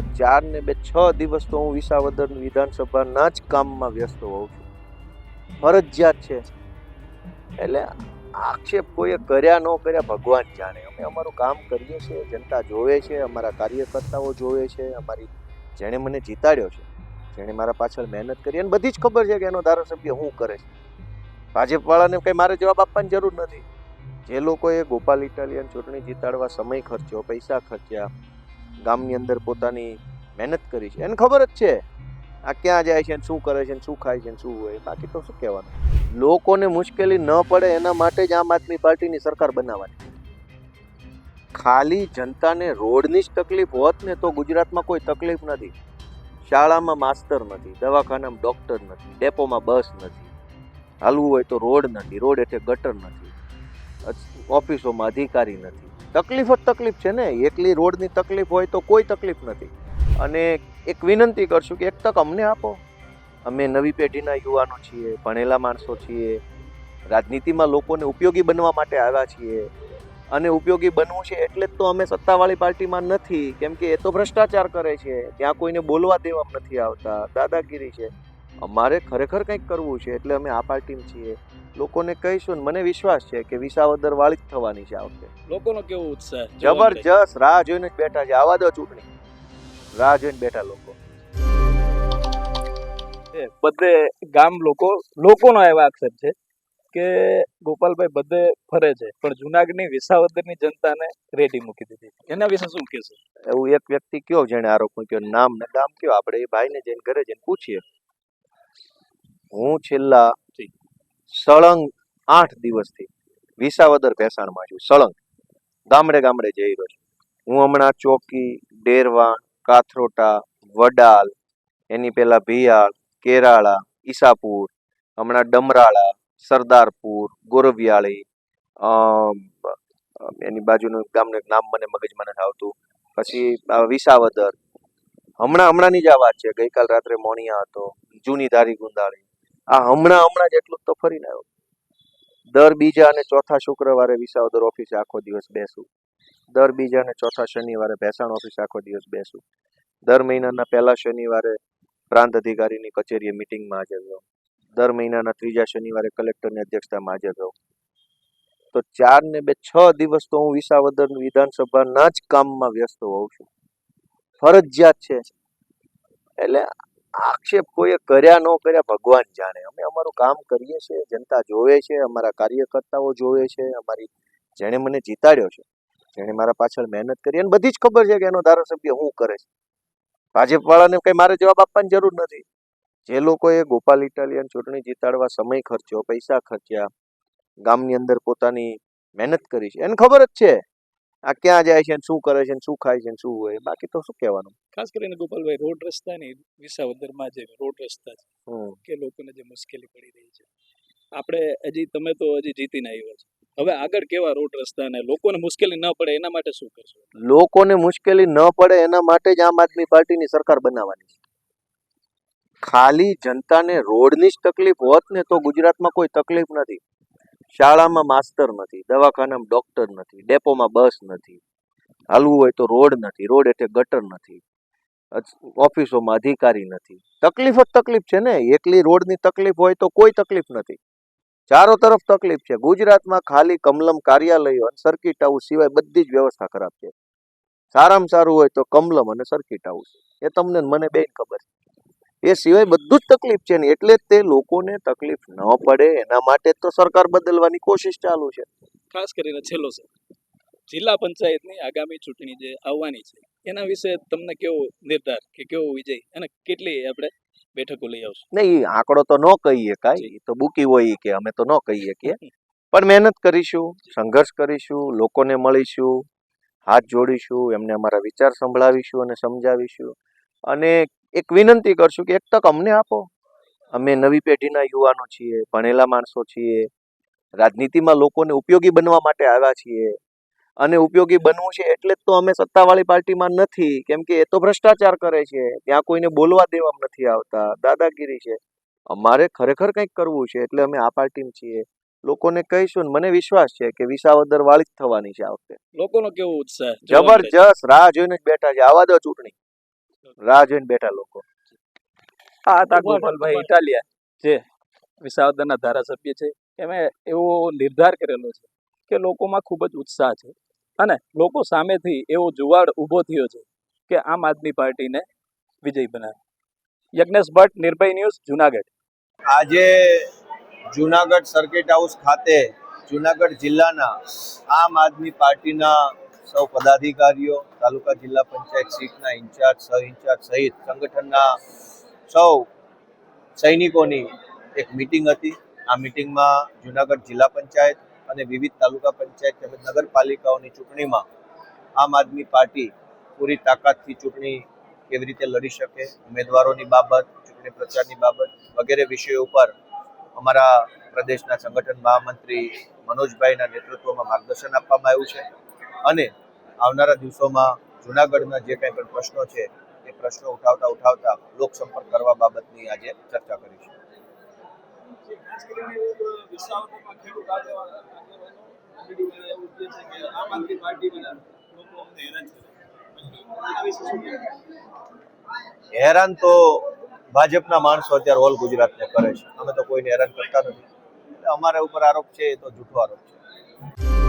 ચાર ને બે છ દિવસ તો હું વિસાવદર વિધાનસભાના જ કામમાં વ્યસ્ત હોઉં છું. ફરજિયાત છે. એટલે આક્ષેપ કોઈએ કર્યા ન કર્યા ભગવાન જાણે. અમે અમારું કામ કરીએ છીએ, જનતા જોવે છે, અમારા કાર્યકર્તાઓ જોવે છે, અમારી જેણે મને જીતાડ્યો છે, જેણે મારા પાછળ મહેનત કરી અને બધી જ ખબર છે કે એનો ધારાસભ્ય શું કરે છે. ભાજપવાળાને કંઈ મારે જવાબ આપવાની જરૂર નથી. જે લોકોએ ગોપાલ ઇટાલિયન ચૂંટણી જીતાડવા સમય ખર્ચ્યો, પૈસા ખર્ચ્યા ગામની અંદર પોતાની મહેનત કરી છે. એને ખબર જ છે આ ક્યાં જાય છે શું કરે છે શું ખાય છે શું હોય. બાકી તો શું કહેવાનું? લોકોને મુશ્કેલી ન પડે એના માટે જ આમ આદમી પાર્ટીની સરકાર બનાવવાની ખાલી જનતાને રોડની જ તકલીફ હોત ને તો ગુજરાતમાં કોઈ તકલીફ નથી. શાળામાં માસ્તર નથી, દવાખાનામાં ડૉક્ટર નથી, ડેપોમાં બસ નથી. હાલવું હોય તો રોડ નથી, રોડ એટલે ગટર નથી. ઓફિસોમાં અધિકારી નથી. તકલીફ જ તકલીફ છે ને. એકલી રોડની તકલીફ હોય તો કોઈ તકલીફ નથી. અને એક વિનંતી કરશું કે એક તક અમને આપો. અમે નવી પેઢીના યુવાનો છીએ, ભણેલા માણસો છીએ, રાજનીતિમાં લોકોને ઉપયોગી બનવા માટે આવ્યા છીએ. અને ઉપયોગી બનવું છે એટલે જ તો અમે સત્તાવાળી પાર્ટીમાં નથી. કેમ કે એ તો ભ્રષ્ટાચાર કરે છે. ત્યાં કોઈને બોલવા દેવા નથી આવતા. દાદાગીરી છે. અમારે ખરેખર કંઈક કરવું છે એટલે અમે આ પાર્ટીમાં છીએ. લોકોને કહીશું ને મને વિશ્વાસ છે કે વિસાવદર વાળી જ થવાની છે આ વખતે. લોકોનો કેવો ઉત્સાહ જબરજસ્ત રાહ જોઈને જ બેઠા છે આવા દો ચૂંટણી. રાહ જોઈને બેઠા લોકો. બધે ગામ લોકો લોકોનો એવા આક્ષેપ છે કે ગોપાલભાઈ બધે ફરે છે પણ જુનાગઢની વિસાવદરની જનતાને રેડી મૂકી દીધી એના વિશે શું કહેશો? એવું એક વ્યક્તિ કયો જેને આરોપ મૂક્યો નામ ને ગામ કયો? આપણે એ ભાઈને જઈને ઘરે જઈને પૂછીએ. હું છેલ્લા. સળંગ આઠ દિવસથી વિસાવદર ભેસાણમાં છું. સળંગ. ગામડે ગામડે જઈ રહ્યો છું. હું હમણાં ચોકી, ડેરવાણ, કાથરોટા, વડાલ, એની પહેલાં ભિયાળ, કેરાળા, ઈસાપુર, હમણાં ડમરાળા, સરદારપુર, ગોરવિયાળી એની બાજુનું ગામનું નામ મને મગજમાં નથી આવતું. પછી વિસાવદર. હમણાં હમણાંની જ આ વાત છે. ગઈકાલ રાત્રે મોણિયા હતો. જૂની ધારી ગુંદાળી. આ હમણાં હમણાં જ એટલું તો ફરીને આવ્યો દર બીજા અને ચોથા શુક્રવારે વિસાવદર ઓફિસે આખો દિવસ બેસું. દર બીજા અને ચોથા શનિવારે ભેસાણ ઓફિસે આખો દિવસ બેસું. દર મહિનાના પહેલા શનિવારે પ્રાંત અધિકારીની કચેરીએ મિટિંગમાં હાજર રહું. દર મહિનાના ત્રીજા શનિવારે કલેક્ટરની અધ્યક્ષતામાં હાજર રહું. તો ચાર ને બે છ દિવસ તો હું વિસાવદર વિધાનસભાના જ કામમાં વ્યસ્ત હોઉં છું. ફરજિયાત છે. એટલે આક્ષેપ કોઈએ કર્યા ન કર્યા ભગવાન જાણે. અમે અમારું કામ કરીએ છીએ, જનતા જોવે છે, અમારા કાર્યકર્તાઓ જોવે છે, અમારી જેણે મને જીતાડ્યો છે, જેણે મારા પાછળ મહેનત કરી અને બધી જ ખબર છે કે એનો ધારાસભ્ય શું કરે છે. ભાજપવાળાને કંઈ મારે જવાબ આપવાની જરૂર નથી. જે લોકોએ ગોપાલ ઇટાલિયન ચૂંટણી જીતાડવા સમય ખર્ચ્યો, પૈસા ખર્ચ્યા, ગામની અંદર પોતાની મહેનત કરી છે, એને ખબર જ છે. આ ક્યાં જાય છે શું કરે છે શું ખાય છે શું હોય બાકી તો શું કહેવાનું? ખાસ કરીને ગોપાલભાઈ રોડ રસ્તાની વિસાવદરમાં જે રોડ રસ્તા છે કે લોકોને જે મુશ્કેલી પડી રહી છે. આપણે હજી તમે તો હજી જીતીને આવ્યા છો. હવે આગળ કેવા રોડ રસ્તા અને લોકોને મુશ્કેલી ન પડે એના માટે શું કરશો? લોકોને મુશ્કેલી ન પડે એના માટે જ આમ આદમી પાર્ટીની સરકાર બનાવવાની છે. ખાલી જનતાને રોડની જ તકલીફ હોત ને તો ગુજરાતમાં કોઈ તકલીફ નથી. શાળામાં માસ્તર નથી, દવાખાનામાં ડોક્ટર નથી, ડેપોમાં બસ નથી, હાલવું હોય તો રોડ નથી, રોડ એટલે ગટર નથી ઓફિસોમાં અધિકારી નથી. તકલીફ જ તકલીફ છે ને, એકલી રોડની તકલીફ હોય તો કોઈ તકલીફ નથી. ચારો તરફ તકલીફ છે, ગુજરાતમાં ખાલી કમલમ કાર્યાલયો અને સર્કિટ હાઉસ સિવાય બધી જ વ્યવસ્થા ખરાબ છે. સારામાં સારું હોય તો કમલમ અને સર્કિટ હાઉસ એ તમને મને બે ખબર. છે એ સિવાય બધું જ તકલીફ છે ને એટલે તે લોકોને તકલીફ ન પડે. એના માટે તો સરકાર બદલવાની કોશિશ ચાલુ છે. ખાસ કરીને છેલ્લો સર જિલ્લા પંચાયતની આગામી ચૂંટણી જે આવવાની છે એના વિશે તમને કેવો નિર્ધાર કે કેવો વિજય અને કેટલી આપણે બેઠકો લઈ આવશું? નહીં આંકડો તો ન કહીએ કાંઈ એ તો બુકી હોય કે અમે તો ન કહીએ કે. પણ મહેનત કરીશું સંઘર્ષ કરીશું લોકોને મળીશું હાથ જોડીશું એમને અમારા વિચાર સંભળાવીશું અને સમજાવીશું. અને એક વિનંતી કરશું કે એક તક અમને આપો. અમે નવી પેઢીના યુવાનો છીએ ભણેલા માણસો છીએ રાજનીતિમાં લોકોને ઉપયોગી બનવા માટે આવ્યા છીએ. અને ઉપયોગી બનવું છે એટલે જ તો અમે સત્તાવાળી પાર્ટીમાં નથી કેમ કે એ તો ભ્રષ્ટાચાર કરે છે. ત્યાં કોઈને બોલવા દેવા નથી આવતા દાદાગીરી છે. અમારે ખરેખર કંઈક કરવું છે એટલે અમે આ પાર્ટીમાં છીએ. લોકોને કહીશું મને વિશ્વાસ છે કે વિસાવદર વાળી જ થવાની છે આ વખતે. લોકોનો કેવો ઉત્સાહ જબરજસ્ત રાહ જોઈને જ બેઠા છે. આવા દો ચૂંટણી. રાહ જોઈને બેઠા લોકો. આ હતા ગોપાલભાઈ ઇટાલિયા જે વિસાવદરના ધારાસભ્ય છે એમણે એવો નિર્ધાર કરેલો છે કે લોકોમાં ખૂબ જ ઉત્સાહ છે. અને લોકો સામેથી એવો જુવાડ ઊભો થયો છે કે આમ આદમી પાર્ટીને વિજય બનાવે. યજ્ઞેશ ભટ્ટ નિર્ભય ન્યૂઝ જુનાગઢ. આજે જુનાગઢ સર્કિટ હાઉસ ખાતે જુનાગઢ જિલ્લાના આમ આદમી પાર્ટીના સૌ પદાધિકારીઓ, તાલુકા જિલ્લા પંચાયત સીટના ઇન્ચાર્જ, સહ ઇન્ચાર્જ સહિત સંગઠનના સૌ સૈનિકોની એક મિટિંગ હતી. આ મિટિંગમાં જુનાગઢ જિલ્લા પંચાયત અને વિવિધ તાલુકા પંચાયત તેમજ નગરપાલિકાઓની ચૂંટણીમાં આમ આદમી પાર્ટી પૂરી તાકાતથી ચૂંટણી કેવી રીતે લડી શકે, ઉમેદવારોની બાબત, ચૂંટણી પ્રચારની બાબત વગેરે વિષયો ઉપર અમારા પ્રદેશના સંગઠન મહામંત્રી મનોજભાઈના નેતૃત્વમાં માર્ગદર્શન આપવામાં આવ્યું છે. અને આવનારા દિવસોમાં જુનાગઢના જે કંઈ પણ પ્રશ્નો છે એ પ્રશ્નો ઉઠાવતા ઉઠાવતા લોકસંપર્ક કરવા બાબતની આજે ચર્ચા કરીશું. હેરાન તો ભાજપના માણસો અત્યારે ઓલ ગુજરાતને કરે છે. અમે તો કોઈને હેરાન કરતા નથી. અમારા ઉપર આરોપ છે એ તો જૂઠો આરોપ છે.